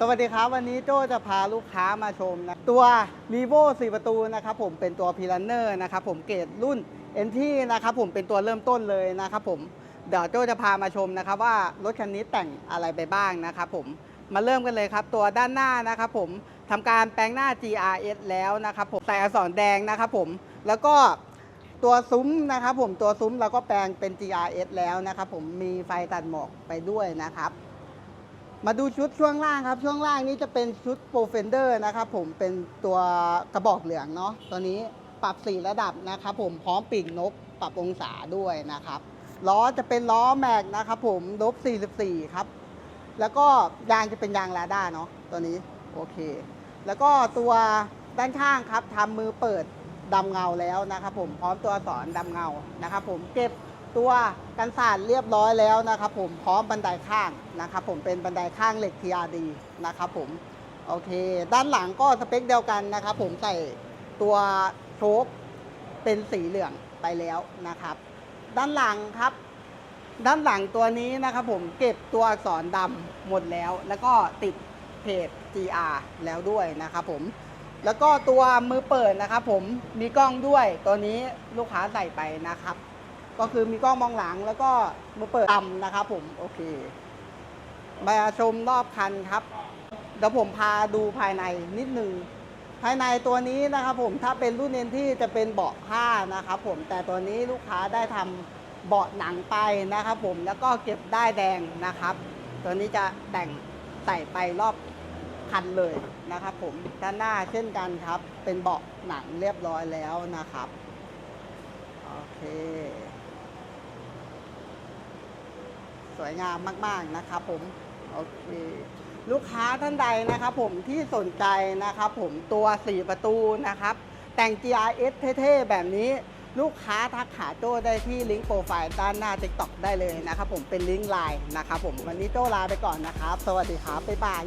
สวัสดีครับวันนี้โจจะพาลูกค้ามาชมนะตัว r e v o 4 ประตูนะครับผมเป็นตัว p i l a n n e r นะครับผมเกรดรุ่น n t นะครับผมเป็นตัวเริ่มต้นเลยนะครับผมเดี๋ยวโจจะพามาชมนะครับว่ารถคันนี้แต่งอะไรไปบ้างนะครับผมมาเริ่มกันเลยครับ ตัวด้านหน้านะครับผมทำการแปลงหน้า GRS แล้วนะครับผมใส่อักษรแดงนะครับผมแล้วก็ตัวซุ้มนะครับผมตัวซุ้มเราก็แปลงเป็น GRS แล้วนะครับผมมีไฟตัดหมอกไปด้วยนะครับ มาดูชุดช่วงล่างครับ ช่วงล่างนี้จะเป็นชุดโปรเฟนเดอร์นะครับผมเป็นตัวกระบอกเหลืองเนาะตัวนี้ปรับ 4 ระดับนะครับผมพร้อมปีกนกปรับองศาด้วยนะครับล้อจะเป็นล้อแม็กนะครับผมลบ44 ครับ แล้วก็ยางจะเป็นยางลาด้าเนาะตัวนี้โอเค แล้วก็ตัวด้านข้างครับทำมือเปิดดำเงาแล้วนะครับผมพร้อมตัวสอักษรดำเงานะครับผมเก็บ ตัวกันสาดเรียบร้อยแล้วนะครับผมพร้อมบันไดข้างนะครับผมเป็นบันไดข้างเหล็ก TRD นะครับผมโอเค ด้านหลังก็สเปคเดียวกันนะครับผมใส่ตัวโชคเป็นสีเหลืองไปแล้วนะครับ ด้านหลังครับ ด้านหลังตัวนี้นะครับผมเก็บตัวอักษรดำหมดแล้ว แล้วก็ติดเพจ GR แล้วด้วยนะครับผมแล้วก็ตัวมือเปิดนะครับผมมีกล้องด้วยตัวนี้ลูกค้าใส่ไปนะครับ ก็คือมีกล้องมองหลังแล้วก็มือเปิดดำนะครับผมโอเค มาชมรอบคันครับเดี๋ยวผมพาดูภายในนิดนึงภายในตัวนี้นะครับผมถ้าเป็นรุ่นเนที่จะเป็นเบาะผ้านะครับผมแต่ตัวนี้ลูกค้าได้ทำเบาะหนังไปนะครับผมแล้วก็เก็บได้ายแดงนะครับ ตัวนี้จะแต่งใส่ไปรอบคันเลยนะครับผมด้านหน้าเช่นกันครับ เป็นเบาะหนังเรียบร้อยแล้วนะครับ โอเค สวยงามมากๆนะครับผมโอเคลูกค้าท่านใดนะครับผมที่สนใจนะครับผมตัว 4 ประตูนะครับ แต่ง GRS เท่ๆ แบบนี้ลูกค้าทักหาโจ้ได้ที่ลิงก์โปรไฟล์ด้านหน้า TikTok ได้เลยนะครับผมเป็นลิงก์ไลน์นะครับผมวันนี้โจ้ลาไปก่อนนะครับ สวัสดีครับ บ๊ายบาย